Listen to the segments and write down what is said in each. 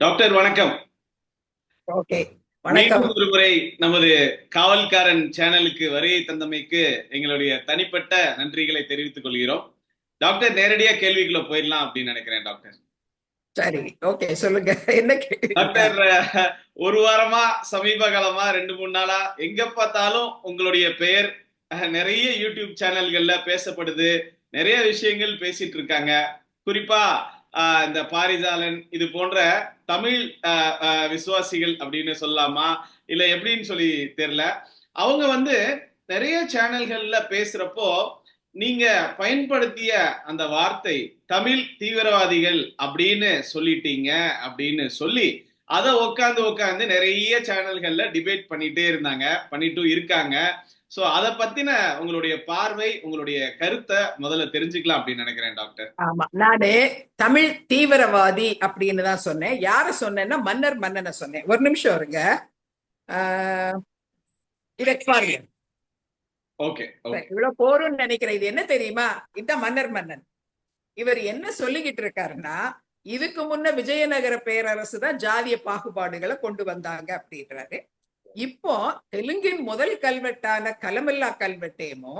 Doctor வணக்கம். மீண்டும் ஒரு முறை நமது காவல்காரன் சேனலுக்கு வருகை தந்தமைக்கு எங்களுடைய தனிப்பட்ட நன்றிகளை தெரிவித்துக் கொள்கிறோம். டாக்டர் நேரடியா கேள்விக்குள்ள போயிடலாம் அப்படின்னு நினைக்கிறேன் டாக்டர். சரி ஓகே சொல்லுங்க. என்ன? டாக்டர் ஒரு வாரமா சமீப காலமா ரெண்டு மூணு நாளா எங்க பார்த்தாலும் உங்களுடைய பெயர் நிறைய யூடியூப் சேனல்கள்ல பேசப்படுது நிறைய விஷயங்கள் பேசிட்டு இருக்காங்க. குறிப்பா இந்த பாரிஜாலன் இது போன்ற தமிழ் விசுவாசிகள் அப்படின்னு சொல்லலாமா இல்ல எப்படின்னு சொல்லி தெரியல. அவங்க வந்து நிறைய சேனல்கள்ல பேசுறப்போ நீங்க பயன்படுத்திய அந்த வார்த்தை தமிழ் தீவிரவாதிகள் அப்படின்னு சொல்லிட்டீங்க அப்படின்னு சொல்லி அதை உட்காந்து உட்காந்து நிறைய சேனல்கள்ல டிபேட் பண்ணிட்டே இருந்தாங்க பண்ணிட்டும் இருக்காங்க. சோ அத பத்தின உங்களுடைய பார்வை உங்களுடைய கருத்தை முதல்ல தெரிஞ்சுக்கலாம் அப்படின்னு நினைக்கிறேன் டாக்டர். ஆமா. நானு தமிழ் தீவிரவாதி அப்படின்னு தான் சொன்னேன். யார சொன்னேன்னா மன்னர் மன்னனை சொன்னேன். ஒரு நிமிஷம் இருங்க. ஓகே இவ்வளவு போரும்னு நினைக்கிறேன். இது என்ன தெரியுமா? இதுதான் மன்னர் மன்னன். இவர் என்ன சொல்லிக்கிட்டு இருக்காருன்னா இதுக்கு முன்ன விஜயநகர பேரரசு தான் ஜாதிய பாகுபாடுகளை கொண்டு வந்தாங்க அப்படின்றாரு. இப்போ தெலுங்கின் முதல் கல்வெட்டான கலமல்லா கல்வெட்டேமோ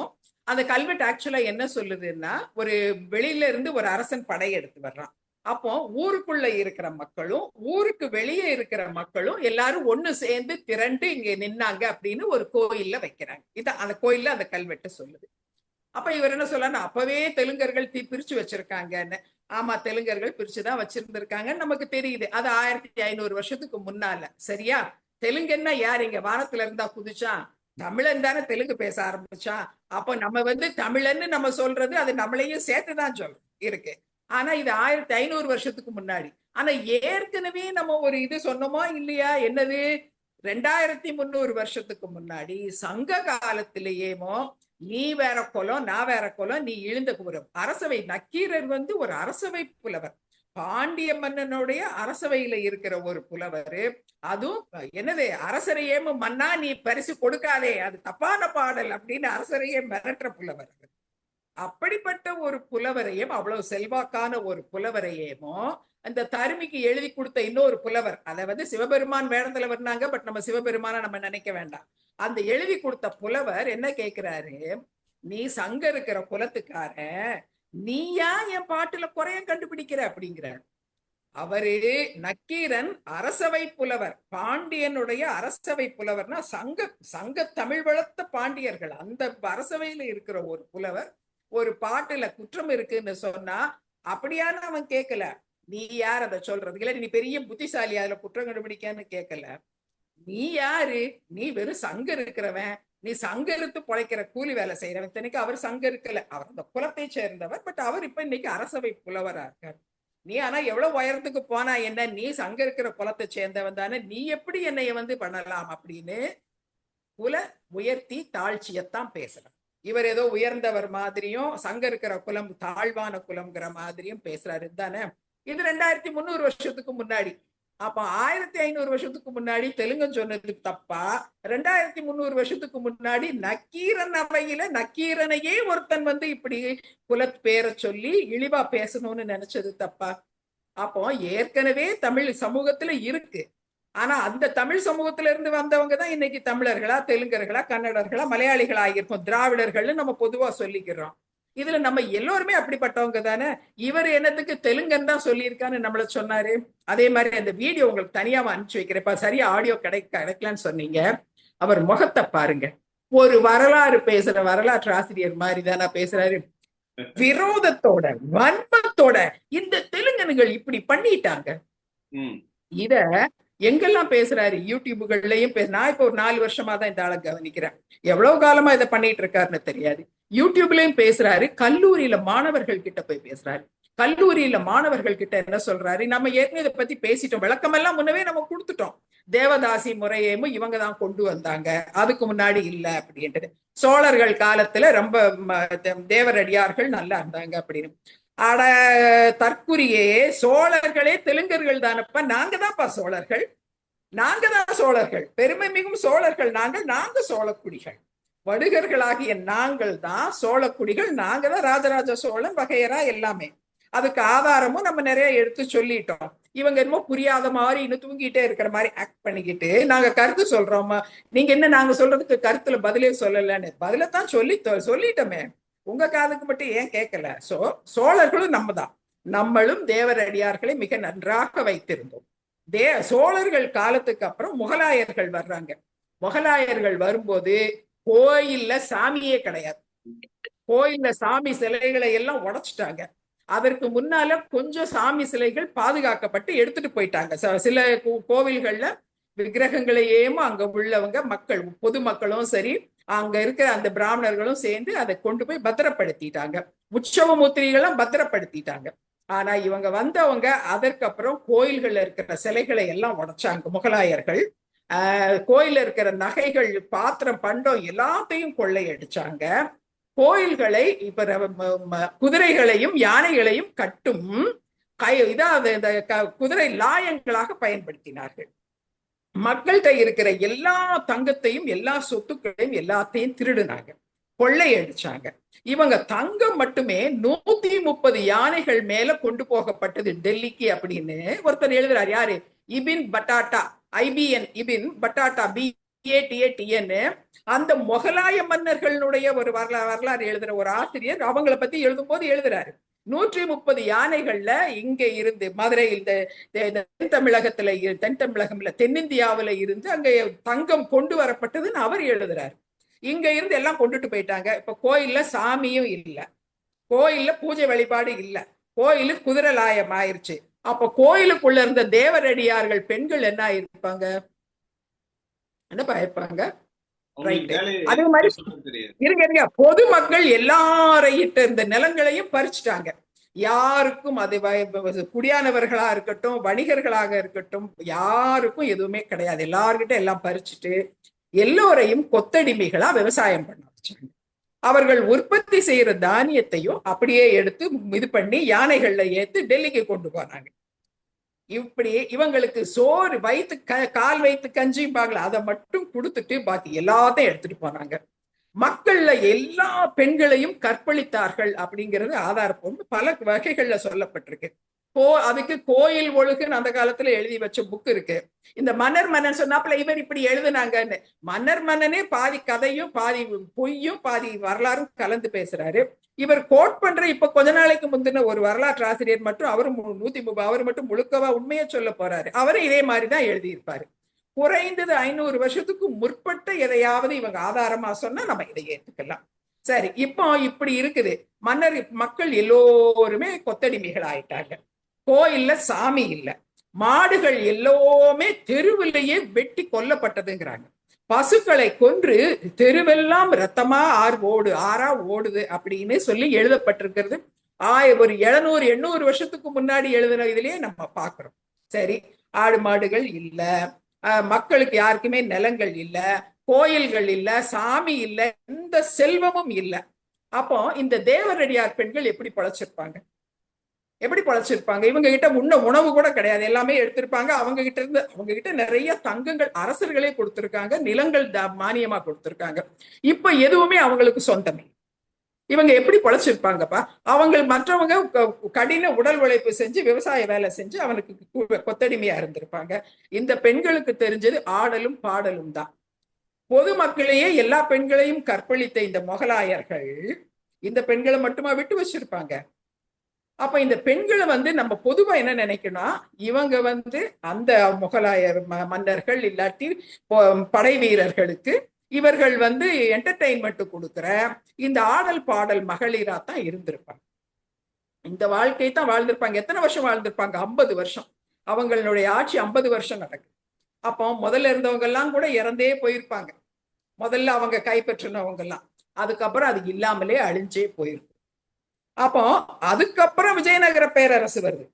அந்த கல்வெட்டு ஆக்சுவலா என்ன சொல்லுதுன்னா ஒரு வெளியில இருந்து ஒரு அரசன் படை எடுத்து வர்றான். அப்போ ஊருக்குள்ள இருக்கிற மக்களும் ஊருக்கு வெளியே இருக்கிற மக்களும் எல்லாரும் ஒண்ணு சேர்ந்து திரண்டு இங்க நின்னாங்க அப்படின்னு ஒரு கோயில்ல வைக்கிறாங்க. இது அந்த கோயில்ல அந்த கல்வெட்டு சொல்லுது. அப்ப இவர் என்ன சொல்லணும் அப்பவே தெலுங்கர்கள் தீ பிரிச்சு வச்சிருக்காங்கன்னு. ஆமா தெலுங்கர்கள் பிரிச்சுதான் வச்சிருந்திருக்காங்கன்னு நமக்கு தெரியுது. அது ஆயிரத்தி ஐநூறு வருஷத்துக்கு முன்னால. சரியா? தெலுங்குன்னா யார் இங்க வானத்துல இருந்தா குதிச்சான் தமிழன் தானே தெலுங்கு பேச ஆரம்பிச்சான் அப்போ நம்ம வந்து தமிழன்னு நம்ம சொல்றது அது நம்மளையும் சேர்த்துதான் சொல்றோம் இருக்கு. ஆனா இது ஆயிரத்தி ஐநூறு வருஷத்துக்கு முன்னாடி. ஆனா ஏற்கனவே நம்ம ஒரு இது சொன்னோமா இல்லையா? என்னது? ரெண்டாயிரத்தி முந்நூறு வருஷத்துக்கு முன்னாடி சங்க காலத்திலேயேமோ நீ வேற குலம் நான் வேற குலம் நீ இழுந்த குலம் அரசவை நக்கீரர் வந்து ஒரு அரசவை புலவர். பாண்டிய மன்னனுடைய அரசவையில இருக்கிற ஒரு புலவர். அதுவும் என்னது அரசரையேமு மன்னா நீ பரிசு கொடுக்காதே அது தப்பான பாடல் அப்படின்னு அரசரையே மிரட்டுற புலவர் அப்படிப்பட்ட ஒரு புலவரையும் அவ்வளவு செல்வாக்கான ஒரு புலவரையேமோ அந்த தருமிக்கு எழுதி கொடுத்த இன்னொரு புலவர் அதை வந்து சிவபெருமான் வேடத்துல வந்தாங்க பட் நம்ம சிவபெருமான நம்ம நினைக்க வேண்டாம். அந்த எழுதி கொடுத்த புலவர் என்ன கேட்கிறாரு நீ சங்க இருக்கிற குலத்துக்காரன் நீயா என் பாட்டுல குறைய கண்டுபிடிக்கிற அப்படிங்கிற. அவரு நக்கீரன் அரசவை புலவர் பாண்டியனுடைய அரசவை புலவர்னா சங்க சங்க தமிழ் வளர்த்த பாண்டியர்கள். அந்த அரசவையில இருக்கிற ஒரு புலவர் ஒரு பாட்டுல குற்றம் இருக்குன்னு சொன்னா அப்படியான அவன் கேட்கல நீ யார் அதை சொல்றது? இல்ல நீ பெரிய புத்திசாலி அதுல குற்றம் கண்டுபிடிக்கான்னு கேட்கல நீ யாரு? நீ வெறும் சங்க இருக்கிறவன். நீ சங்க இருந்து பொழைக்கிற கூலி வேலை செய்யறவன் இத்தனைக்கு அவர் சங்க இருக்கல. அவர் அந்த குலத்தை சேர்ந்தவர். பட் அவர் இப்ப இன்னைக்கு அரசவை புலவரா இருக்கார். நீ ஆனா எவ்வளவு உயரத்துக்கு போனா என்ன? நீ சங்க இருக்கிற குலத்தை சேர்ந்தவன் தானே. நீ எப்படி என்னைய வந்து பண்ணலாம் அப்படின்னு குல உயர்த்தி தாழ்ச்சியத்தான் பேசுறார். இவர் ஏதோ உயர்ந்தவர் மாதிரியும் சங்க இருக்கிற குலம் தாழ்வான குலம்ங்கிற மாதிரியும் பேசுறாரு. தானே இது ரெண்டாயிரத்தி முந்நூறு வருஷத்துக்கு முன்னாடி. அப்ப ஆயிரத்தி ஐநூறு வருஷத்துக்கு முன்னாடி தெலுங்கு சொன்னது தப்பா ரெண்டாயிரத்தி முந்நூறு வருஷத்துக்கு முன்னாடி நக்கீரன் அவையில நக்கீரனையே ஒருத்தன் வந்து இப்படி குலத் பேரை சொல்லி இழிவா பேசணும்னு நினைச்சது தப்பா? அப்போ ஏற்கனவே தமிழ் சமூகத்துல இருக்கு. ஆனா அந்த தமிழ் சமூகத்துல இருந்து வந்தவங்க தான் இன்னைக்கு தமிழர்களா தெலுங்கர்களா கன்னடர்களா மலையாளிகளா ஆகியிருக்கோம் திராவிடர்கள்னு நம்ம பொதுவா சொல்லிக்கிறோம். இதுல நம்ம எல்லோருமே அப்படிப்பட்டவங்க தானே? இவர் என்னத்துக்கு தெலுங்கன் தான் சொல்லியிருக்கான்னு நம்மள சொன்னாரு. அதே மாதிரி அந்த வீடியோ உங்களுக்கு தனியாம அனுப்பிச்சு வைக்கிறேன் இப்ப சரியா ஆடியோ கிடை கிடைக்கலான்னு சொன்னீங்க. அவர் முகத்தை பாருங்க. ஒரு வரலாறு பேசுற வரலாற்று ஆசிரியர் மாதிரி தானே பேசுறாரு. விரோதத்தோட வன்மத்தோட இந்த தெலுங்கனுகள் இப்படி பண்ணிட்டாங்க. இத எங்கெல்லாம் பேசுறாரு? யூடியூபுகள்லயும் பேச நான் இப்ப ஒரு நாலு வருஷமா தான் இந்த ஆளை கவனிக்கிறேன். எவ்வளவு காலமா இதை பண்ணிட்டு இருக்காருன்னு தெரியாது. யூடியூப்லயும் பேசுறாரு கல்லூரியில மாணவர்கள் கிட்ட போய் பேசுறாரு. கல்லூரியில மாணவர்கள் கிட்ட என்ன சொல்றாரு? நம்ம ஏற்கனவே இதை பத்தி பேசிட்டோம். விளக்கமெல்லாம் முன்னவே நம்ம கொடுத்துட்டோம். தேவதாசி முறையேமும் இவங்க தான் கொண்டு வந்தாங்க. அதுக்கு முன்னாடி இல்ல அப்படின்றது சோழர்கள் காலத்துல ரொம்ப தேவரடியார்கள் நல்லா இருந்தாங்க அப்படின்னு. அட தற்குறியே சோழர்களே தெலுங்கர்கள் தானப்பா. நாங்க தான்ப்பா சோழர்கள். நாங்க தான் சோழர்கள். பெருமை மிகும் சோழர்கள் நாங்கள். நாங்க சோழக்குடிகள் வடுகர்களாகிய நாங்கள் தான் சோழக்குடிகள். நாங்க தான் ராஜராஜ சோழன் வகையரா எல்லாமே. அதுக்கு ஆதாரமும் நம்ம நிறைய எடுத்து சொல்லிட்டோம். இவங்க என்னமோ புரியாத மாதிரி இன்னும் தூங்கிட்டே இருக்கிற மாதிரி ஆக்ட் பண்ணிக்கிட்டு நாங்க கருத்து சொல்றோமா? நீங்க என்ன நாங்க சொல்றதுக்கு கருத்துல பதிலே சொல்லலன்னு? பதில தான் சொல்லி சொல்லிட்டோமே. உங்க காதுக்கு மட்டும் ஏன் கேட்கல சோ சோழர்களும் நம்ம தான். நம்மளும் தேவரடியார்களை மிக நன்றாக வைத்திருந்தோம். தே சோழர்கள் காலத்துக்கு அப்புறம் முகலாயர்கள் வர்றாங்க. முகலாயர்கள் வரும்போது கோயில்ல சாமியே கிடையாது. கோயில்ல சாமி சிலைகளை எல்லாம் உடைச்சிட்டாங்க. அதற்கு முன்னால கொஞ்சம் சாமி சிலைகள் பாதுகாக்கப்பட்டு எடுத்துட்டு போயிட்டாங்க. சில கோவில்கள்ல விக்கிரகங்களையேமோ அங்க உள்ளவங்க மக்கள் பொதுமக்களும் சரி அங்க இருக்கிற அந்த பிராமணர்களும் சேர்ந்து அதை கொண்டு போய் பத்திரப்படுத்திட்டாங்க. உற்சவ முத்திரிகளும் பத்திரப்படுத்திட்டாங்க. ஆனா இவங்க வந்தவங்க அதற்கப்புறம் கோயில்கள்ல இருக்கிற சிலைகளை எல்லாம் உடைச்சாங்க முகலாயர்கள். ஆஹ் கோயில்ல இருக்கிற நகைகள் பாத்திரம் பண்டம் எல்லாத்தையும் கொள்ளையடிச்சாங்க. கோயில்களை இப்ப குதிரைகளையும் யானைகளையும் கட்டும் கை இதாவது இந்த குதிரை லாயங்களாக பயன்படுத்தினார்கள். மக்கள்கிட்ட இருக்கிற எல்லா தங்கத்தையும் எல்லா சொத்துக்களையும் எல்லாத்தையும் திருடினாங்க. கொள்ளையடிச்சாங்க. இவங்க தங்கம் மட்டுமே நூத்தி முப்பது யானைகள் மேல கொண்டு போகப்பட்டது டெல்லிக்கு அப்படின்னு ஒருத்தர் எழுதுறாரு. யாரு? Ibn Battuta. IBN Ibn Battuta B ஏடிஏடிஎன்னு அந்த முகலாய மன்னர்களுடைய ஒரு வரலாறு வரலாறு எழுதுற ஒரு ஆசிரியர் அவங்கள பத்தி எழுதும் போது எழுதுறாரு. நூற்றி முப்பது யானைகள்ல இங்க இருந்து மதுரையில் இந்த தென் தமிழகத்துல தென் தமிழகம்ல தென்னிந்தியாவில இருந்து அங்க தங்கம் கொண்டு வரப்பட்டதுன்னு அவர் எழுதுறாரு. இங்க இருந்து எல்லாம் கொண்டுட்டு போயிட்டாங்க. இப்ப கோயில்ல சாமியும் இல்ல. கோயில்ல பூஜை வழிபாடு இல்ல. கோயிலு குதிரலாயம் ஆயிருச்சு அப்ப கோயிலுக்குள்ள இருந்த தேவரடியார்கள் பெண்கள் என்ன ஆயிருப்பாங்க? என்னப்பா இருப்பாங்க அதே மாதிரி இருங்க இருங்க. பொதுமக்கள் எல்லாரையிட்ட இந்த நிலங்களையும் பறிச்சுட்டாங்க. யாருக்கும் அது குடியானவர்களா இருக்கட்டும் வணிகர்களாக இருக்கட்டும் யாருக்கும் எதுவுமே கிடையாது. எல்லார்கிட்ட எல்லாம் பறிச்சுட்டு எல்லோரையும் கொத்தடிமைகளா விவசாயம் பண்ண வச்சாங்க. அவர்கள் உற்பத்தி செய்யற தானியத்தையும் அப்படியே எடுத்து இது பண்ணி யானைகள்ல ஏத்து டெல்லிக்கு கொண்டு போனாங்க இப்படி இவங்களுக்கு சோறு வயிற்று க கால் வைத்து கஞ்சிப்பாங்களா அதை மட்டும் கொடுத்துட்டு பாக்கி எல்லாத்தையும் எடுத்துட்டு போனாங்க மக்கள்ல எல்லா பெண்களையும் கற்பழித்தார்கள் அப்படிங்கிறது ஆதாரப்பூர்வம் பல வகைகள்ல சொல்லப்பட்டிருக்கு. கோ அதுக்கு கோயில் ஒழுகுன்னு அந்த காலத்துல எழுதி வச்ச புக் இருக்கு. இந்த மன்னர் மன்னன் சொன்னாப்புல இவர் இப்படி எழுதுனாங்கன்னு. மன்னர் மன்னனே பாதி கதையும் பாதி பொய்யும் பாதி வரலாறும் கலந்து பேசுறாரு. இவர் கோட் பண்ற இப்ப கொஞ்ச நாளைக்கு முந்தின ஒரு வரலாற்று ஆசிரியர் மட்டும் அவரும் நூத்தி முப்பது அவர் மட்டும் முழுக்கவா உண்மையை சொல்ல போறாரு. அவரும் இதே மாதிரிதான் எழுதியிருப்பாரு. குறைந்தது ஐநூறு வருஷத்துக்கு முற்பட்ட எதையாவது இவங்க ஆதாரமா சொன்னா நம்ம இதை ஏத்துக்கலாம். சரி இப்போ இப்படி இருக்குது. மன்னர் மக்கள் எல்லோருமே கொத்தடிமைகள் ஆயிட்டாங்க கோயில்ல சாமி இல்ல. மாடுகள் எல்லோருமே தெருவிலேயே வெட்டி கொல்லப்பட்டதுங்கிறாங்க. பசுக்களை கொன்று தெருவெல்லாம் ரத்தமா ஆறு ஓடு ஆறா ஓடுது அப்படின்னு சொல்லி எழுதப்பட்டிருக்கிறது. ஆய ஒரு எழுநூறு எண்ணூறு வருஷத்துக்கு முன்னாடி எழுதின இதுலயே நம்ம பாக்குறோம் சரி ஆடு மாடுகள் இல்ல. மக்களுக்கு யாருக்குமே நிலங்கள் இல்ல. கோயில்கள் இல்ல. சாமி இல்ல. எந்த செல்வமும் இல்ல. அப்போ இந்த தேவரடியார் பெண்கள் எப்படி பழைச்சிருப்பாங்க எப்படி பழச்சிருப்பாங்க? இவங்க கிட்ட முன்ன உணவு கூட கிடையாது. எல்லாமே எடுத்திருப்பாங்க. அவங்க கிட்ட இருந்து அவங்க கிட்ட நிறைய தங்கங்கள் அரசர்களே கொடுத்திருக்காங்க. நிலங்கள் மானியமா கொடுத்திருக்காங்க. இப்ப எதுவுமே அவங்களுக்கு சொந்தமே. இவங்க எப்படி பொழைச்சிருப்பாங்கப்பா? அவங்க மற்றவங்க கடின உடல் உழைப்பு செஞ்சு விவசாய வேலை செஞ்சு அவனுக்கு கொத்தடிமையா இருந்திருப்பாங்க. இந்த பெண்களுக்கு தெரிஞ்சது ஆடலும் பாடலும் தான். பொதுமக்களையே எல்லா பெண்களையும் கற்பழித்த இந்த முகலாயர்கள் இந்த பெண்களை மட்டுமா விட்டு வச்சிருப்பாங்க? அப்ப இந்த பெண்களை வந்து நம்ம பொதுவா என்ன நினைக்கணும் இவங்க வந்து அந்த முகலாயர் மன்னர்கள் இல்லாட்டி படை வீரர்களுக்கு இவர்கள் வந்து என்டர்டைன்மெண்ட் கொடுக்குற இந்த ஆடல் பாடல் மகளிரா தான் இருந்திருப்பாங்க. இந்த வாழ்க்கை தான் வாழ்ந்திருப்பாங்க. எத்தனை வருஷம் வாழ்ந்திருப்பாங்க? ஐம்பது வருஷம். அவங்களுடைய ஆட்சி ஐம்பது வருஷம் நடக்குது. அப்போ முதல்ல இருந்தவங்க எல்லாம் கூட இறந்தே போயிருப்பாங்க. முதல்ல அவங்க கைப்பற்றினவங்க எல்லாம் அதுக்கப்புறம் அது இல்லாமலே அழிஞ்சே போயிருக்கும். அப்போ அதுக்கப்புறம் விஜயநகர பேரரசு வருது.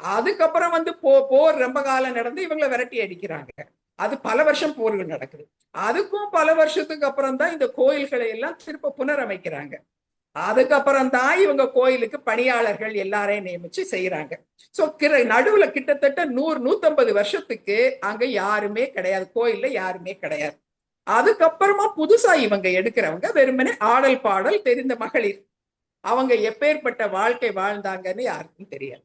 அதுக்கப்புறம் வந்து போ போர் ரொம்ப காலம் நடந்து இவங்களை விரட்டி அடிக்கிறாங்க. அது பல வருஷம் போர்கள் நடக்குது. அதுக்கும் பல வருஷத்துக்கு அப்புறம் தான் இந்த கோயில்களை எல்லாம் திருப்ப புனரமைக்கிறாங்க. அதுக்கப்புறம் தான் இவங்க கோயிலுக்கு பணியாளர்கள் எல்லாரையும் நியமிச்சு செய்யறாங்க சோ கிர நடுவுல கிட்டத்தட்ட நூறு நூத்தம்பது வருஷத்துக்கு அங்க யாருமே கிடையாது. கோயில்ல யாருமே கிடையாது. அதுக்கப்புறமா புதுசா இவங்க எடுக்கிறவங்க வெறுமனே ஆடல் பாடல் தெரிந்த மகளிர். அவங்க எப்பேற்பட்ட வாழ்க்கை வாழ்ந்தாங்கன்னு யாருக்கும் தெரியாது.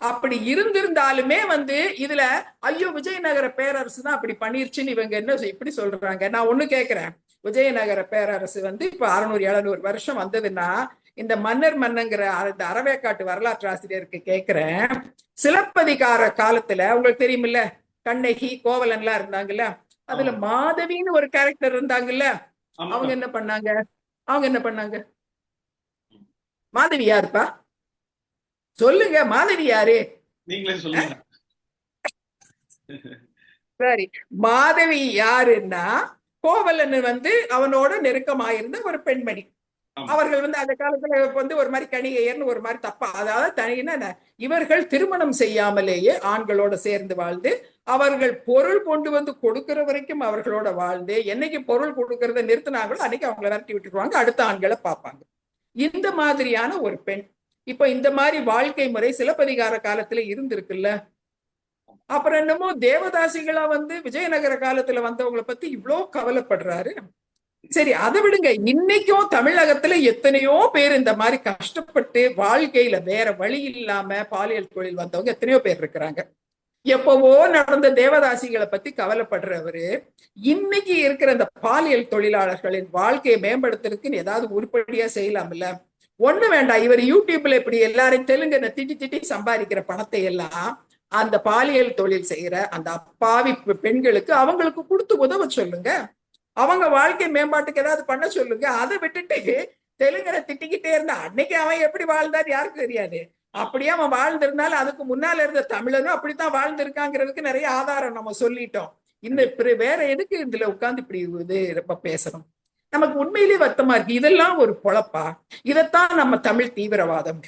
அப்படி இருந்திருந்தாலுமே வந்து இதுல ஐயோ விஜயநகர பேரரசு தான் அப்படி பண்ணிருச்சுன்னு இவங்க என்ன இப்படி சொல்றாங்க. நான் ஒண்ணு கேக்குறேன். விஜயநகர பேரரசு வந்து இப்ப அறுநூறு எழுநூறு வருஷம் வந்ததுன்னா இந்த மன்னர் மன்னங்கிற இந்த அறவேக்காட்டு வரலாற்று ஆசிரியருக்கு கேக்குறேன். சிலப்பதிகார காலத்துல உங்களுக்கு தெரியுமில்ல கண்ணகி கோவலன் எல்லாம் இருந்தாங்கல்ல அதுல மாதவின்னு ஒரு கேரக்டர் இருந்தாங்கல்ல அவங்க என்ன பண்ணாங்க? அவங்க என்ன பண்ணாங்க? மாதவி யாருப்பா? சொல்லுங்க மாதவி யாரு? நீங்களே சொல்லுங்க. சரி மாதவி யாருன்னா கோவலன் வந்து அவனோட நெருக்கமாயிருந்த ஒரு பெண்மணி. அவர்கள் வந்து அந்த காலத்துல வந்து ஒரு மாதிரி கணிகையர்னு ஒரு மாதிரி தப்பா அதாவது தனியான இவர்கள் திருமணம் செய்யாமலேயே ஆண்களோட சேர்ந்து வாழ்ந்து அவர்கள் பொருள் கொண்டு வந்து கொடுக்கிற வரைக்கும் அவர்களோட வாழ்ந்து என்னைக்கு பொருள் கொடுக்கறத நிறுத்தினாங்களோ அன்னைக்கு அவங்கள விரட்டி விட்டுருவாங்க அடுத்த ஆண்களை பார்ப்பாங்க. இந்த மாதிரியான ஒரு பெண் இப்ப இந்த மாதிரி வாழ்க்கை முறை சிலப்பதிகார காலத்துல இருந்திருக்குல்ல? அப்புறம் என்னமோ தேவதாசிகளா வந்து விஜயநகர காலத்துல வந்தவங்கள பத்தி இவ்வளோ கவலைப்படுறாரு. சரி அதை விடுங்க. இன்னைக்கும் தமிழகத்துல எத்தனையோ பேர் இந்த மாதிரி கஷ்டப்பட்டு வாழ்க்கையில வேற வழி இல்லாம பாலியல் தொழில் வந்தவங்க எத்தனையோ பேர் இருக்கிறாங்க. எப்பவோ நடந்த தேவதாசிகளை பத்தி கவலைப்படுறவரு இன்னைக்கு இருக்கிற இந்த பாலியல் தொழிலாளர்களின் வாழ்க்கையை மேம்படுத்துறதுக்குன்னு ஏதாவது உருப்படியா செய்யலாம்ல? ஒண்ணு வேண்டாம். இவர் யூடியூப்ல இப்படி எல்லாரும் தெலுங்குன திட்டி திட்டி சம்பாதிக்கிற பணத்தை எல்லாம் அந்த பாலியல் தொழில் செய்யற அந்த அப்பாவி பெண்களுக்கு அவங்களுக்கு கொடுத்து உதவ சொல்லுங்க. அவங்க வாழ்க்கை மேம்பாட்டுக்கு ஏதாவது பண்ண சொல்லுங்க. அதை விட்டுட்டு தெலுங்கனை திட்டிக்கிட்டே இருந்தா அன்னைக்கு அவன் எப்படி வாழ்ந்தார்? யாருக்கு தெரியாது. அப்படியே அவன் வாழ்ந்திருந்தாலும் அதுக்கு முன்னால இருந்த தமிழனும் அப்படித்தான் வாழ்ந்திருக்காங்கிறதுக்கு நிறைய ஆதாரம் நம்ம சொல்லிட்டோம். இன்னும் வேற எதுக்கு இதுல உட்கார்ந்து இப்படி இது ரொம்ப பேசணும்? நமக்கு உண்மையிலேயே வருத்தமா இருக்கு. இதெல்லாம் ஒரு பொழப்பா? இதைத்தான் நம்ம தமிழ் தீவிரவாதம்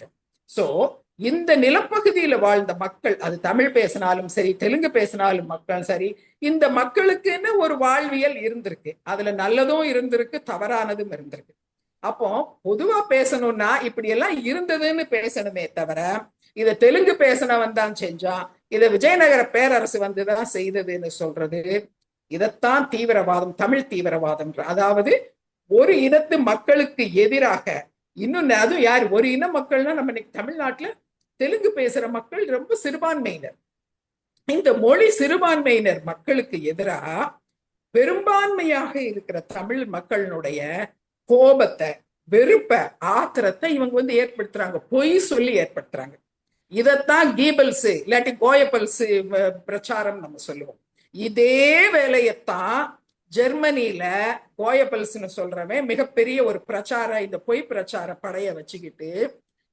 சோ இந்த நிலப்பகுதியில வாழ்ந்த மக்கள் அது தமிழ் பேசினாலும் சரி தெலுங்கு பேசினாலும் மக்கள் சரி இந்த மக்களுக்குன்னு ஒரு வாழ்வியல் இருந்திருக்கு. அதுல நல்லதும் இருந்திருக்கு தவறானதும் இருந்திருக்கு. அப்போ பொதுவா பேசணும்னா இப்படி எல்லாம் இருந்ததுன்னு பேசணுமே தவிர இத தெலுங்கு பேசினவன் தான் செஞ்சான் இத விஜயநகர பேரரசு வந்துதான் செய்ததுன்னு சொல்றது இதத்தான் தீவிரவாதம் தமிழ் தீவிரவாதம். அதாவது ஒரு இனத்து மக்களுக்கு எதிராக இன்னொன்னு அதுவும் யார் ஒரு இன மக்கள்னா நம்ம இன்னைக்கு தமிழ்நாட்டுல தெலுங்கு பேசுற மக்கள் ரொம்ப சிறுபான்மையினர். இந்த மொழி சிறுபான்மையினர் மக்களுக்கு எதிராக பெரும்பான்மையாக இருக்கிற தமிழ் மக்களினுடைய கோபத்தை வெறுப்ப ஆத்திரத்தை இவங்க வந்து ஏற்படுத்துறாங்க. பொய் சொல்லி ஏற்படுத்துறாங்க. இதைத்தான் கீபல்ஸ் இல்லாட்டி கோயபல்ஸ் பிரச்சாரம் நம்ம சொல்லுவோம். இதே வேலையத்தான் ஜெர்மனியில கோயபல்ஸ்னு சொல்றவன் மிகப்பெரிய ஒரு பிரச்சார இந்த பொய் பிரச்சார படைய வச்சுக்கிட்டு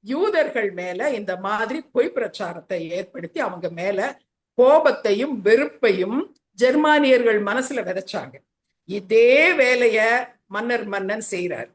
யூதர்கள் மேல இந்த மாதிரி பொய் பிரச்சாரத்தை ஏற்படுத்தி அவங்க மேல கோபத்தையும் வெறுப்பையும் ஜெர்மானியர்கள் மனசுல விதைச்சாங்க. இதே வேலைய மன்னர் மன்னன் செய்யறாரு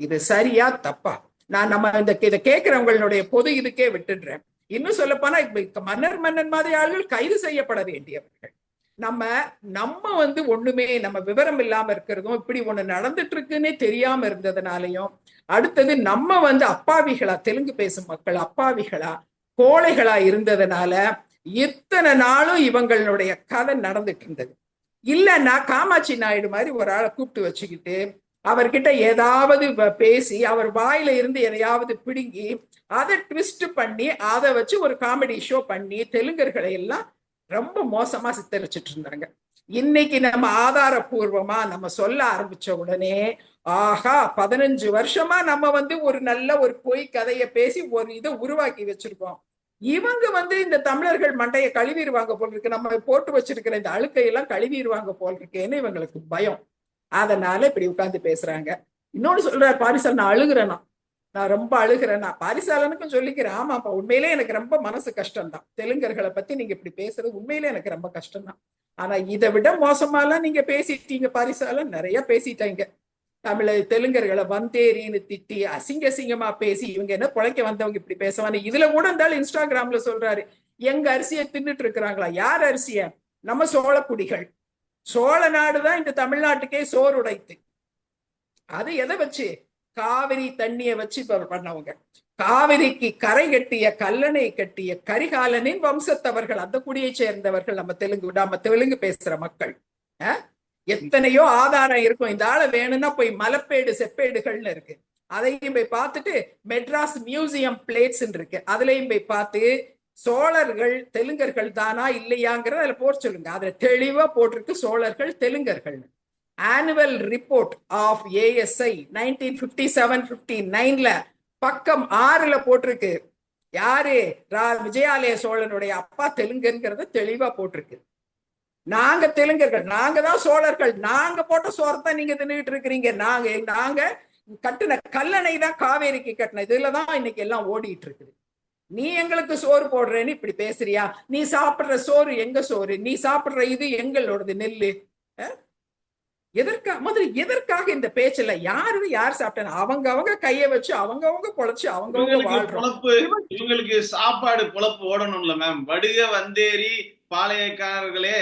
இது சரியா தப்பா? நான் நம்ம இந்த இதை கேட்கிறவங்களுடைய பொது இதுக்கே விட்டுடுறேன். இன்னும் சொல்ல போனா மன்னர் மன்னன் மாதிரி ஆள்கள் கைது செய்யப்பட வேண்டியவர்கள். நம்ம நம்ம வந்து ஒண்ணுமே நம்ம விவரம் இல்லாம இருக்கிறதும் இப்படி ஒண்ணு நடந்துட்டு இருக்குன்னே தெரியாம இருந்ததுனாலையும் அடுத்தது நம்ம வந்து அப்பாவிகளா தெலுங்கு பேசும் மக்கள் அப்பாவிகளா கோழைகளா இருந்ததுனால இத்தனை நாளும் இவங்களுடைய கதை நடந்துட்டு இருந்தது. இல்லைன்னா காமாட்சி நாயுடு மாதிரி ஒரு ஆளை கூப்பிட்டு வச்சுக்கிட்டு அவர்கிட்ட ஏதாவது பேசி அவர் வாயில இருந்து எதையாவது பிடுங்கி அதை ட்விஸ்ட் பண்ணி அதை வச்சு ஒரு காமெடி ஷோ பண்ணி தெலுங்கர்களை எல்லாம் ரொம்ப மோசமா சித்தரிச்சிட்டு இருந்தாங்க. இன்னைக்கு நம்ம ஆதாரபூர்வமா நம்ம சொல்ல ஆரம்பிச்ச உடனே ஆஹா பதினஞ்சு வருஷமா நம்ம வந்து ஒரு நல்ல ஒரு பொய் கதையை பேசி ஒரு இதை உருவாக்கி வச்சிருக்கோம். இவங்க வந்து இந்த தமிழர்கள் மண்டையை கழுவிடுவாங்க போல் இருக்கு. நம்ம போட்டு வச்சிருக்கிற இந்த அழுக்கையெல்லாம் கழுவிடுவாங்க போல் இருக்கேன்னு இவங்களுக்கு பயம்? அதனால இப்படி உட்கார்ந்து பேசுறாங்க. இன்னொன்னு சொல்ற பாரிசால் நான் அழுகிறேனா? நான் ரொம்ப அழுகிறேனா? பாரிசாலனுக்கும் சொல்லிக்கிறேன் ஆமாப்பா உண்மையிலே எனக்கு ரொம்ப மனசு கஷ்டம் தான் தெலுங்கர்களை பத்தி நீங்க இப்படி பேசுறது உண்மையிலே எனக்கு ரொம்ப கஷ்டம் தான் ஆனா இதை விட மோசமாலாம் நீங்க பேசிட்டீங்க பாரிசாலன் நிறைய பேசிட்டாங்க. தமிழ தெலுங்கர்களை வந்தேரின்னு திட்டி அசிங்க அசிங்கமா பேசி இவங்க என்ன பிழைக்க வந்தவங்க இப்படி பேசுவாங்க இதுல கூட இருந்தாலும் இன்ஸ்டாகிராம்ல சொல்றாரு. எங்க அரிசியை தின்னுட்டு இருக்கிறாங்களா? யார் அரிசிய? நம்ம சோழக்குடிகள் சோழ நாடுதான் இந்த தமிழ்நாட்டுக்கே சோறு உடைத்து அது எதை வச்சு? காவிரி தண்ணிய வச்சு பண்ணவங்க. காவிரிக்கு கரை கட்டிய கல்லணை கட்டிய கரிகாலனின் வம்சத்தவர்கள் அந்த குடியை சேர்ந்தவர்கள் நம்ம தெலுங்கு நம்ம தெலுங்கு பேசுற மக்கள். எத்தனையோ ஆதாரம் இருக்கும். இந்த ஆளை வேணும்னா போய் மலப்பேடு செப்பேடுகள்னு இருக்கு. அதையும் போய் பார்த்துட்டு மெட்ராஸ் மியூசியம் பிளேட்ஸ் இருக்கு. அதுலயும் போய் பார்த்து சோழர்கள் தெலுங்கர்கள் தானா இல்லையாங்கிறத அதுல போட சொல்லுங்க. அதுல தெளிவா போட்டிருக்கு சோழர்கள் தெலுங்கர்கள் annual report of ASI nineteen fifty seven fifty நைன்ல பக்கம் ஆறுல போட்டிருக்கு. யாரு? ரா- விஜயாலய சோழனுடைய அப்பா தெலுங்குங்கிறத தெளிவா போட்டிருக்கு. நாங்க தெலுங்கர்கள் நாங்க தான் சோழர்கள். நாங்க போட்ட சோறத்தான் நீங்க தின்னுட்டு இருக்கிறீங்க. நாங்க நாங்க கட்டின கல்லணை தான் காவேரிக்கு கட்டின. இதுலதான் இன்னைக்கு எல்லாம் ஓடிட்டு இருக்குது. நீ எங்களுக்கு சோறு போடுறேன்னு இப்படி பேசுறியா? நீ சாப்பிடுற சோறு எங்க சோறு? நீ சாப்பிடுற இது எங்களோடது நெல்லு. அஹ்? எதற்காக முதல்ல எதற்காக இந்த பேச்சுல யாரு யார் சாப்பிட்டா அவங்க அவங்க கைய வச்சு அவங்க அவங்க பொழைச்சு அவங்க வாழ்றோம். இவங்களுக்கு சாப்பாடு பொழப்பு ஓடணும்ல மேம் வடுக வந்தேரி பாளையக்காரர்களே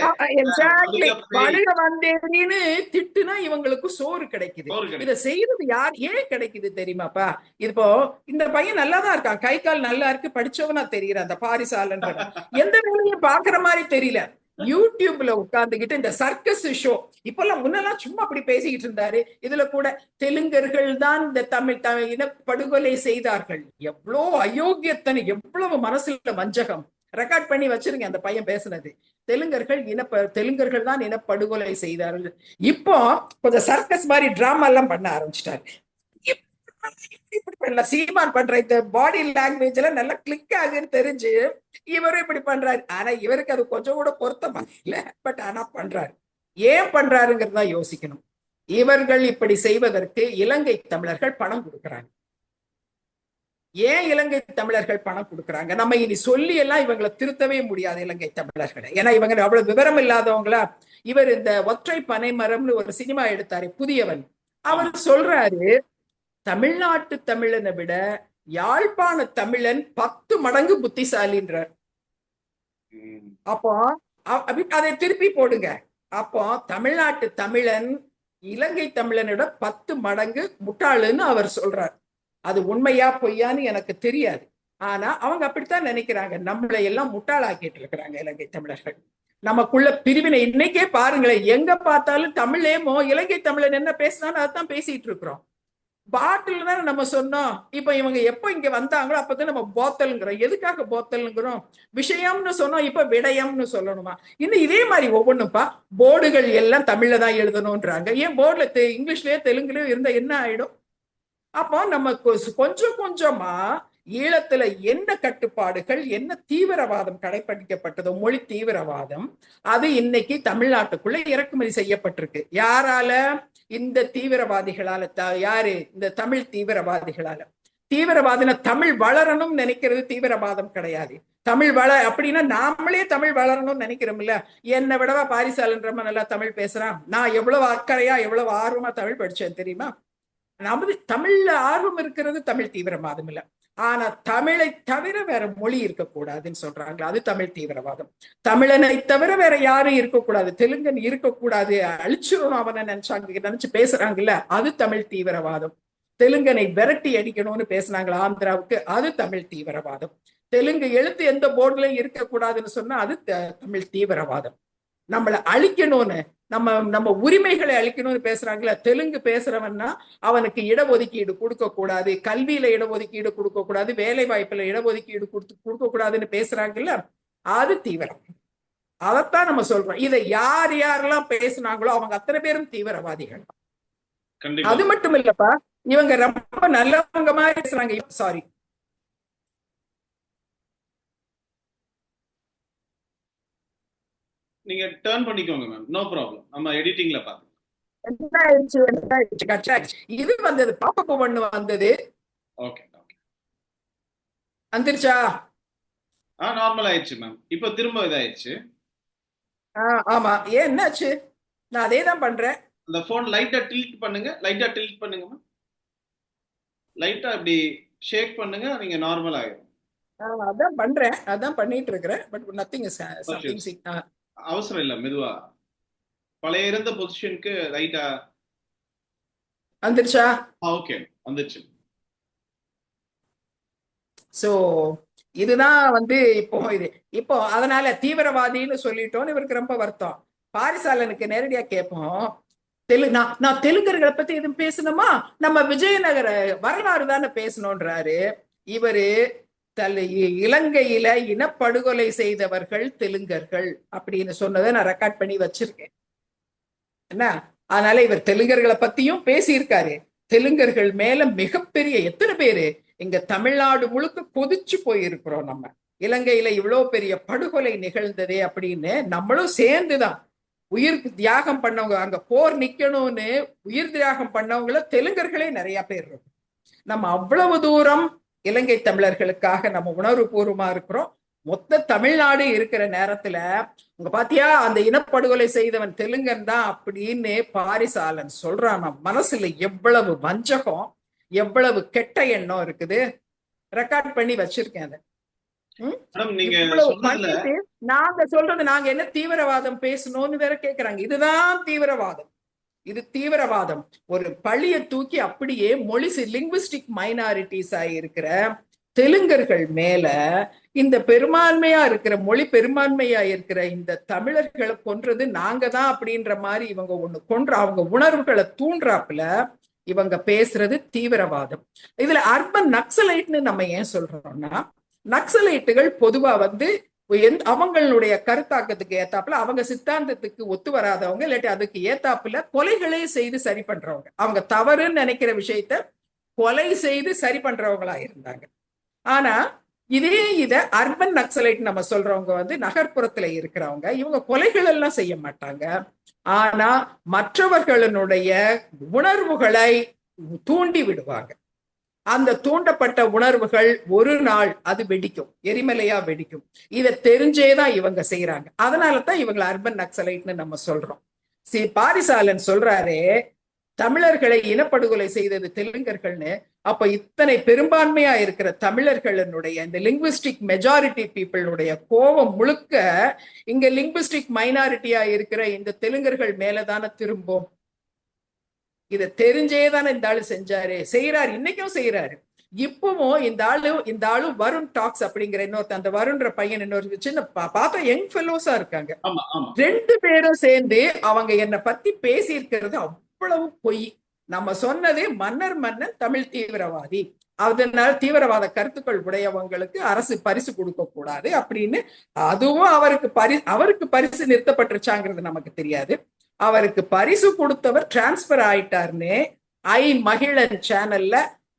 வடுக வந்தேன்னு திட்டுனா இவங்களுக்கு சோறு கிடைக்குது. இத செய்யறது யார்? ஏன் கிடைக்குது தெரியுமாப்பா? இப்போ இந்த பையன் நல்லா தான் இருக்கான். கை கால் நல்லா இருக்கு படிச்சவனா தெரியற அந்த பாரிசாலன்றவன். எந்த வேலையும் பாக்குற மாதிரி தெரியல. யூடியூப்ல உட்கார்ந்துகிட்டு இந்த சர்க்கஸ் ஷோ இப்பெல்லாம் முன்னெல்லாம் சும்மா அப்படி பேசிக்கிட்டு இருந்தாரு. இதுல கூட தெலுங்கர்கள் தான் இந்த தமிழ் தமிழ் இன படுகொலை செய்தார்கள். எவ்வளோ அயோக்கியத்தனை எவ்வளவு மனசுல வஞ்சகம். ரெக்கார்ட் பண்ணி வச்சிருங்க அந்த பையன் பேசுனது. தெலுங்கர்கள் இனப்ப தெலுங்கர்கள் தான் இனப்படுகொலை செய்தார்கள். இப்போ கொஞ்சம் சர்க்கஸ் மாதிரி டிராமா எல்லாம் பண்ண ஆரம்பிச்சிட்டாரு. இப்படி பண்ணல. சீமான் பண்ற இந்த பாடி எல்லாம் நல்லா கிளிக் ஆகுன்னு தெரிஞ்சு இவரும் இப்படி பண்றாரு. ஆனா இவருக்கு அது கொஞ்சம் கூட பொருத்தமா இல்லை. பட் ஆனா பண்றாரு. ஏன் பண்றாருங்கிறதா யோசிக்கணும். இவர்கள் இப்படி செய்வதற்கு இலங்கை தமிழர்கள் பணம் கொடுக்குறாங்க. ஏன் இலங்கை தமிழர்கள் பணம் கொடுக்கறாங்க? நம்ம இனி சொல்லி எல்லாம் இவங்களை திருத்தவே முடியாது இலங்கை தமிழர்களை. ஏன்னா இவங்க அவ்வளவு விவரம் இல்லாதவங்களா? இவர் இந்த ஒற்றை பனைமரம்னு ஒரு சினிமா எடுத்தாரு புதியவன். அவர் சொல்றாரு தமிழ்நாட்டு தமிழனை விட யாழ்ப்பாண தமிழன் பத்து மடங்கு புத்திசாலின்றார். அப்போ அதை திருப்பி போடுங்க. அப்போ தமிழ்நாட்டு தமிழன் இலங்கை தமிழனோட பத்து மடங்கு முட்டாளுன்னு அவர் சொல்றார். அது உண்மையா பொய்யான்னு எனக்கு தெரியாது. ஆனா அவங்க அப்படித்தான் நினைக்கிறாங்க. நம்மளை எல்லாம் முட்டாளாக்கிட்டு இருக்கிறாங்க இலங்கை தமிழர்கள். நமக்குள்ள பிரிவினை இன்னைக்கே பாருங்களேன். எங்க பார்த்தாலும் தமிழேமோ இலங்கை தமிழன் என்ன பேசினாலும் அதான் பேசிட்டு இருக்கிறோம். பாட்டில் தானே நம்ம சொன்னோம். இப்ப இவங்க எப்ப இங்க வந்தாங்களோ அப்பதான் நம்ம போத்தல்ங்கிறோம். எதுக்காக போத்தல்ங்கிறோம்? விஷயம்னு சொன்னோம். இப்ப விடயம்னு சொல்லணுமா? இன்னும் இதே மாதிரி ஒவ்வொன்றுப்பா போர்டுகள் எல்லாம் தமிழ்ல தான் எழுதணும்ன்றாங்க. ஏன் போர்டுல தெ இங்கிலீஷ்லயோ தெலுங்குலயோ இருந்தா என்ன ஆயிடும்? அப்போ நம்ம கொஞ்சம் கொஞ்சமா ஈழத்துல என்ன கட்டுப்பாடுகள் என்ன தீவிரவாதம் கடைபிடிக்கப்பட்டதோ மொழி தீவிரவாதம் அது இன்னைக்கு தமிழ்நாட்டுக்குள்ள இறக்குமதி செய்யப்பட்டிருக்கு. யாரால? இந்த தீவிரவாதிகளால த- யாரு? இந்த தமிழ் தீவிரவாதிகளால. தீவிரவாதின தமிழ் வளரணும் நினைக்கிறது தீவிரவாதம் கிடையாது. தமிழ் வள அப்படின்னா நாமளே தமிழ் வளரணும்னு நினைக்கிறோம்ல. என்னை விடவா பாரிசாலன்றவன் நல்லா தமிழ் பேசுறான். நான் எவ்வளவு அக்கறையா எவ்வளவு ஆர்வமா தமிழ் படிச்சேன் தெரியுமா? நமது தமிழ்ல ஆர்வம் இருக்கிறது தமிழ் தீவிரவாதம் இல்ல. ஆனா தமிழை தவிர வேற மொழி இருக்கக்கூடாதுன்னு சொல்றாங்க அது தமிழ் தீவிரவாதம். தமிழனை தவிர வேற யாரும் இருக்கக்கூடாது தெலுங்கன் இருக்கக்கூடாது அழிச்சிடணும் அவனை நினைச்சாங்க நினைச்சு பேசுறாங்கல்ல அது தமிழ் தீவிரவாதம். தெலுங்கனை விரட்டி அடிக்கணும்னு பேசுனாங்களா ஆந்திராவுக்கு அது தமிழ் தீவிரவாதம். தெலுங்கு எழுத்து எந்த போர்டுலயும் இருக்கக்கூடாதுன்னு சொன்னா அது த- தமிழ் தீவிரவாதம். நம்மளை அழிக்கணும்னு நம்ம நம்ம உரிமைகளை அழிக்கணும்னு பேசுறாங்களா தெலுங்கு பேசுறவன்னா அவனுக்கு இடஒதுக்கீடு கொடுக்க கூடாது கல்வியில இடஒதுக்கீடு கொடுக்க கூடாது வேலை வாய்ப்புல இடஒதுக்கீடு கொடுத்து கொடுக்க கூடாதுன்னு பேசுறாங்கல்ல அது தீவிரம். அதைத்தான் நம்ம சொல்றோம். இதை யார் யாரெல்லாம் பேசுனாங்களோ அவங்க அத்தனை பேரும் தீவிரவாதிகள். அது மட்டும் இல்லப்பா இவங்க ரொம்ப நல்லவங்க மாதிரி பேசுறாங்க. சாரி. நீங்க டர்ன் பண்ணிக்கோங்க மேம் நோ ப்ராப்ளம் நம்ம எடிட்டிங்ல பாத்து இது வந்தது பாப்பப்பு ஒண்ணு வந்தது. ஓகே ஓகே வந்துருச்சா? ஆ நார்மல் ஆயிடுச்சு மேம் இப்போ திரும்ப இதாயிடுச்சு. ஆஹ் ஆமா. ஏன் என்னாச்சு? நான் அதே தான் பண்றேன். அந்த ஃபோன் லைட்டா டில்ட் பண்ணுங்க. லைட்டா டில்ட் பண்ணுங்க மேம் லைட்டா இப்படி ஷேக் பண்ணுங்க நீங்க நார்மல் ஆயிடும் அதான் பண்றேன். அதான் பண்ணிட்டு இருக்கிறேன். பட் நத்திங் சம்திங் அவசரம் இல்ல மெதுவா. பழைய இருந்த பொசிஷனுக்கு லைட்டா வந்துருச்சா? ஓகே வந்துச்சு சோ இதுதான் வந்து இப்போ இது. இப்போ அதனால தீவிரவாதின்னு சொல்லிட்டோன்னு இவருக்கு ரொம்ப வருத்தம். பாரிசாலனுக்கு நேரடியா கேட்போம். தெலு நான் நான் தெலுங்கர்களை பத்தி எதுவும் பேசணுமா? நம்ம விஜயநகர வரலாறு தானே பேசணுன்றாரு இவரு தலை இலங்கையில இனப்படுகொலை செய்தவர்கள் தெலுங்கர்கள் அப்படின்னு சொன்னதை நான் ரெக்கார்ட் பண்ணி வச்சிருக்கேன். என்ன? அதனால இவர் தெலுங்கர்களை பத்தியும் பேசியிருக்காரு. தெலுங்கர்கள் மேல மிகப்பெரிய எத்தனை பேரு? இங்க தமிழ்நாடு முழுக்க கொதிச்சு போயிருக்கிறோம் நம்ம. இலங்கையில இவ்வளவு பெரிய படுகொலை நிகழ்ந்ததே அப்படின்னு நம்மளும் சேர்ந்துதான். உயிர் தியாகம் பண்ணவங்க அங்க போர் நிக்கணும்னு உயிர் தியாகம் பண்ணவங்கள தெலுங்கர்களே நிறைய பேர் இருக்கும் நம்ம அவ்வளவு தூரம் இலங்கை தமிழர்களுக்காக நம்ம உணர்வுபூர்வமா இருக்கிறோம். மொத்த தமிழ்நாடு இருக்கிற நேரத்துல உங்க பாத்தியா அந்த இனப்படுகொலை செய்தவன் தெலுங்கன் தான் அப்படின்னு பாரிசாலன் சொல்றான். மனசுல எவ்வளவு வஞ்சகம் எவ்வளவு கெட்ட எண்ணம் இருக்குது. ரெக்கார்ட் பண்ணி வச்சிருக்கேன் அதை. நாங்க சொல்றது நாங்க என்ன தீவிரவாதம் பேசணும்னு வேற கேக்குறாங்க. இதுதான் தீவிரவாதம். இது தீவிரவாதம். ஒரு பழிய தூக்கி அப்படியே மொழி லிங்குவிஸ்டிக் மைனாரிட்டிஸ் இருக்கிற தெலுங்கர்கள் மேல இந்த பெரும்பான்மையா இருக்கிற மொழி பெரும்பான்மையா இருக்கிற இந்த தமிழர்களை கொன்றது நாங்க தான் அப்படின்ற மாதிரி இவங்க ஒண்ணு கொன்ற அவங்க உணர்வுகளை தூண்டுறாப்புல இவங்க பேசுறது தீவிரவாதம். இதுல அர்பன் நக்சலைட்னு நம்ம ஏன் சொல்றோம்னா நக்சலைட்டுகள் பொதுவா வந்து அவங்களுடைய கருத்தாக்கத்துக்கு ஏத்தாப்புல அவங்க சித்தாந்தத்துக்கு ஒத்து வராதவங்க இல்லாட்டி அதுக்கு ஏத்தாப்புல கொலைகளே செய்து சரி பண்றவங்க. அவங்க தவறுன்னு நினைக்கிற விஷயத்த கொலை செய்து சரி பண்றவங்களா இருந்தாங்க. ஆனா இதே இத அர்பன் நக்சலைட் நம்ம சொல்றவங்க வந்து நகர்ப்புறத்துல இருக்கிறவங்க இவங்க கொலைகள் எல்லாம் செய்ய மாட்டாங்க. ஆனா மற்றவர்களுடைய உணர்வுகளை தூண்டி விடுவாங்க. அந்த தூண்டப்பட்ட உணர்வுகள் ஒரு நாள் அது வெடிக்கும் எரிமலையா வெடிக்கும். இதை தெரிஞ்சேதான் இவங்க செய்யறாங்க அதனால தான் இவங்களை அர்பன் நக்சலைட்னு நம்ம சொல்றோம். சி பாரிசாலன் சொல்றாரே தமிழர்களை இனப்படுகொலை செய்தது தெலுங்கர்கள்னு அப்ப இத்தனை பெரும்பான்மையா இருக்கிற தமிழர்களுடைய இந்த லிங்குவிஸ்டிக் மெஜாரிட்டி பீப்புளுடைய கோபம் முழுக்க இங்க லிங்குவிஸ்டிக் மைனாரிட்டியா இருக்கிற இந்த தெலுங்கர்கள் மேலதானே திரும்பும்? இத தெரிஞ்சே தானே இந்த ஆளு செஞ்சாரு? செய்யறாரு இன்னைக்கும் செய்யறாரு இப்பவும் இந்த ஆளு இந்த ஆளு வருண் டாக்ஸ் அப்படிங்கிற இன்னொருத்த அந்த வருண்ன்ற பையன் இன்னொரு சின்ன பார்த்தா யங் ஃபெலோஸா இருக்காங்க. ரெண்டு பேரும் சேர்ந்து அவங்க என்னை பத்தி பேசியிருக்கிறது அவ்வளவு பொய். நம்ம சொன்னது மன்னர் மன்னன் தமிழ் தீவிரவாதி. அதனால தீவிரவாத கருத்துக்கள் உடையவங்களுக்கு அரசு பரிசு கொடுக்க கூடாது அப்படின்னு. அதுவும் அவருக்கு பரி அவருக்கு பரிசு நிறுத்தப்பட்டுருச்சாங்கிறது நமக்கு தெரியாது. அவருக்கு பரிசு கொடுத்தவர் டிரான்ஸ்பர் ஆயிட்டாருன்னு ஐ மகிழன் சேனல்ல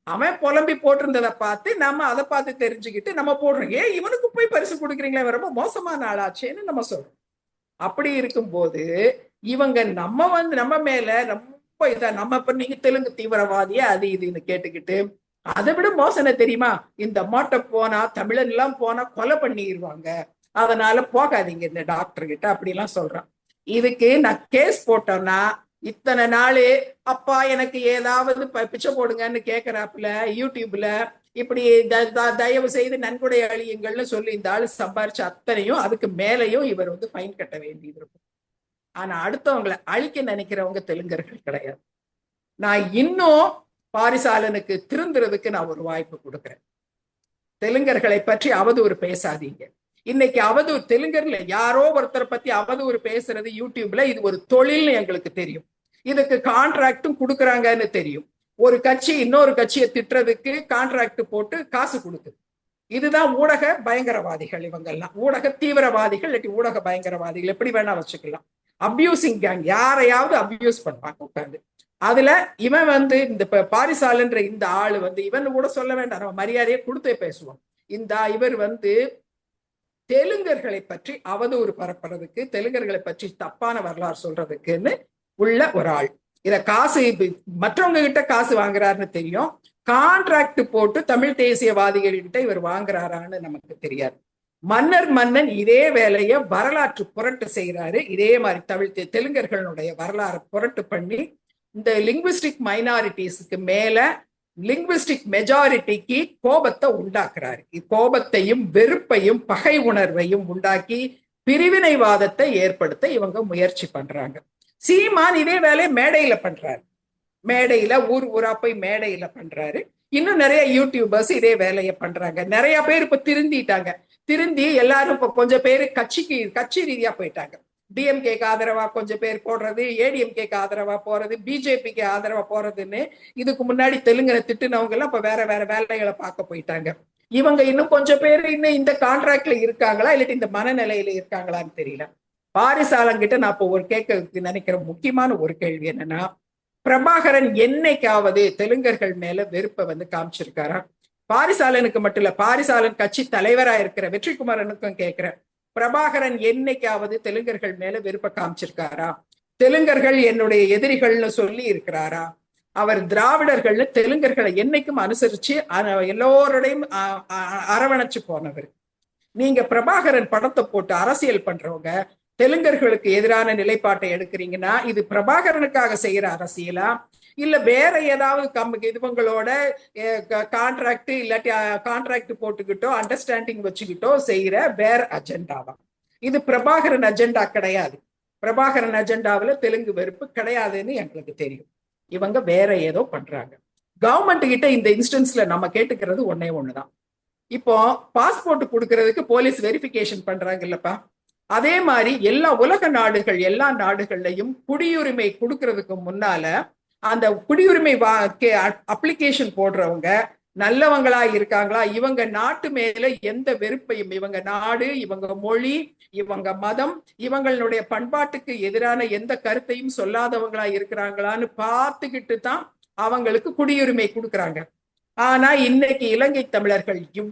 அவன் புலம்பி போட்டிருந்ததை பார்த்து நம்ம அதை பார்த்து தெரிஞ்சுக்கிட்டு நம்ம போடுறோம். ஏன் இவனுக்கு போய் பரிசு கொடுக்குறீங்களே ரொம்ப மோசமான ஆளாச்சேன்னு நம்ம சொல்றோம். அப்படி இருக்கும்போது இவங்க நம்ம வந்து நம்ம மேல ரொம்ப இதா நம்ம இப்ப நீங்க தெலுங்கு தீவிரவாதியா அது இதுன்னு கேட்டுக்கிட்டு அதை விட மோசனை தெரியுமா? இந்த மாட்டை போனா தமிழன் எல்லாம் போனா கொலை பண்ணிடுவாங்க அதனால போகாதீங்க இந்த டாக்டர் கிட்ட அப்படி எல்லாம் சொல்றான். இதுக்கு நான் கேஸ் போட்டோம்னா இத்தனை நாள் அப்பா எனக்கு ஏதாவது ப- பிச்சை போடுங்கன்னு கேக்குறாப்புல யூடியூப்ல இப்படி த- த- தயவு செய்து நன்கொடை அழியுங்கள்னு சொல்லி இந்த ஆளு சம்பாரிச்ச அத்தனையும் அதுக்கு மேலேயும் இவர் வந்து ஃபைன் கட்ட வேண்டியது இருக்கும். ஆனா அடுத்தவங்களை அழிக்க நினைக்கிறவங்க தெலுங்கர்கள் கிடையாது. நான் இன்னும் பாரிசாலனுக்கு திருந்துறதுக்கு நான் ஒரு வாய்ப்பு கொடுக்குறேன். தெலுங்கர்களை பற்றி அவதூறு பேசாதீங்க. இன்னைக்கு அவதூறு தெலுங்கர்ல யாரோ ஒருத்தரை பத்தி அவதூறு பேசுறது யூடியூப்ல இது ஒரு தொழில்னு எங்களுக்கு தெரியும். இதுக்கு கான்ட்ராக்டும் கொடுக்குறாங்கன்னு தெரியும். ஒரு கட்சி இன்னொரு கட்சியை திட்டுறதுக்கு கான்ட்ராக்ட் போட்டு காசு கொடுக்குது. இதுதான் ஊடக பயங்கரவாதிகள் இவங்கெல்லாம். ஊடக தீவிரவாதிகள் இல்லாட்டி ஊடக பயங்கரவாதிகள் எப்படி வேணா வச்சுக்கலாம். அபியூசிங் கேங் யாரையாவது அபியூஸ் பண்ணுவாங்க உட்காந்து அதுல இவன் வந்து இந்த பாரிசாலுன்ற பாரிசாலன்ற இந்த ஆளு வந்து இவன் கூட சொல்ல வேண்டாம். நம்ம மரியாதையை கொடுத்தே பேசுவோம். இந்த இவர் வந்து தெலுங்கர்களை பற்றி அவதூறு பரப்புறதுக்கு தெலுங்கர்களை பற்றி தப்பான வரலாறு சொல்றதுக்குன்னு உள்ள ஒரு ஆள். இத காசு மற்றவங்க கிட்ட காசு வாங்குறாருன்னு தெரியும். கான்ட்ராக்ட் போட்டு தமிழ் தேசியவாதிகள் கிட்ட இவர் வாங்குறாரான்னு நமக்கு தெரியாது. மன்னர் மன்னன் இதே வேலையை வரலாற்று புரட்டு செய்யறாரு இதே மாதிரி தமிழ் தெலுங்கர்களுடைய வரலாறு புரட்டு பண்ணி இந்த லிங்குவிஸ்டிக் மைனாரிட்டிஸ்க்கு மேல லிங்குவிஸ்டிக் மெஜாரிட்டிக்கு கோபத்தை உண்டாக்குறாரு. கோபத்தையும் வெறுப்பையும் பகை உணர்வையும் உண்டாக்கி பிரிவினைவாதத்தை ஏற்படுத்த இவங்க முயற்சி பண்றாங்க. சீமான் இதே வேலையை மேடையில பண்றாரு. மேடையில ஊர் ஊரா போய் மேடையில பண்றாரு. இன்னும் நிறைய யூடியூபர்ஸ் இதே வேலையை பண்றாங்க. நிறைய பேர் இப்ப திருந்திட்டாங்க. திருந்தி எல்லாரும் இப்ப கொஞ்சம் பேர் கட்சிக்கு கட்சி ரீதியா போயிட்டாங்க. டிஎம்கேக்கு ஆதரவா கொஞ்சம் பேர் போடுறது ஏடிஎம்கேக்கு ஆதரவா போறது பிஜேபிக்கு ஆதரவா போறதுன்னு இதுக்கு முன்னாடி தெலுங்கனை திட்டுனவங்க எல்லாம் இப்ப வேற வேற வேலைகளை பார்க்க போயிட்டாங்க. இவங்க இன்னும் கொஞ்சம் பேர் இன்னும் இந்த கான்ட்ராக்ட்ல இருக்காங்களா இல்லாட்டி இந்த மனநிலையில இருக்காங்களான்னு தெரியல. பாரிசாலங்கிட்ட நான் இப்போ ஒரு கேட்க நினைக்கிற முக்கியமான ஒரு கேள்வி என்னன்னா பிரபாகரன் என்னைக்காவது தெலுங்கர்கள் மேல வெறுப்பை வந்து காமிச்சிருக்காரா? பாரிசாலனுக்கு மட்டும் இல்ல பாரிசாலன் கட்சி தலைவரா இருக்கிற வெற்றிக்குமாரனுக்கும் கேட்கிறேன். பிரபாகரன் என்னைக்காவது தெலுங்கர்கள் மேல விருப்ப காமிச்சிருக்காரா? தெலுங்கர்கள் என்னுடைய எதிரிகள்னு சொல்லி இருக்கிறாரா? அவர் திராவிடர்கள்னு தெலுங்கர்களை என்னைக்கும் அனுசரிச்சு எல்லோருடையும் அ- அரவணைச்சு போனவர். நீங்க பிரபாகரன் படத்தை போட்டு அரசியல் பண்றவங்க தெலுங்கர்களுக்கு எதிரான நிலைப்பாட்டை எடுக்கிறீங்கன்னா இது பிரபாகரனுக்காக செய்யற அரசியலா? இல்ல வேற ஏதாவது கம் இதுவங்களோட கான்ட்ராக்ட் இல்லாட்டி கான்ட்ராக்ட் போட்டுக்கிட்டோ அண்டர்ஸ்டாண்டிங் வச்சுக்கிட்டோ செய்யற வேற அஜெண்டாவா இது பிரபாகரன் அஜெண்டா கிடையாது. பிரபாகரன் அஜெண்டாவில் தெலுங்கு வெறுப்பு கிடையாதுன்னு எங்களுக்கு தெரியும். இவங்க வேற ஏதோ பண்றாங்க. கவர்மெண்ட் கிட்ட இந்த இன்ஸ்டன்ஸ்ல நம்ம கேட்டுக்கிறது ஒன்னே ஒண்ணுதான். இப்போ பாஸ்போர்ட் கொடுக்கறதுக்கு போலீஸ் வெரிஃபிகேஷன் பண்றாங்க இல்லப்பா. அதே மாதிரி எல்லா உலக நாடுகள் எல்லா நாடுகள்லையும் குடியுரிமை கொடுக்கறதுக்கு முன்னால அந்த குடியுரிமை அப்ளிகேஷன் போடுறவங்க நல்லவங்களா இருக்காங்களா? இவங்க நாட்டு மேல எந்த வெறுப்பையும் இவங்க நாடு இவங்க மொழி இவங்க மதம் இவங்களுடைய பண்பாட்டுக்கு எதிரான எந்த கருத்தையும் சொல்லாதவங்களா இருக்கிறாங்களான்னு பார்த்துக்கிட்டு தான் அவங்களுக்கு குடியுரிமை கொடுக்குறாங்க. ஆனா இன்னைக்கு இலங்கை தமிழர்கள் இவ்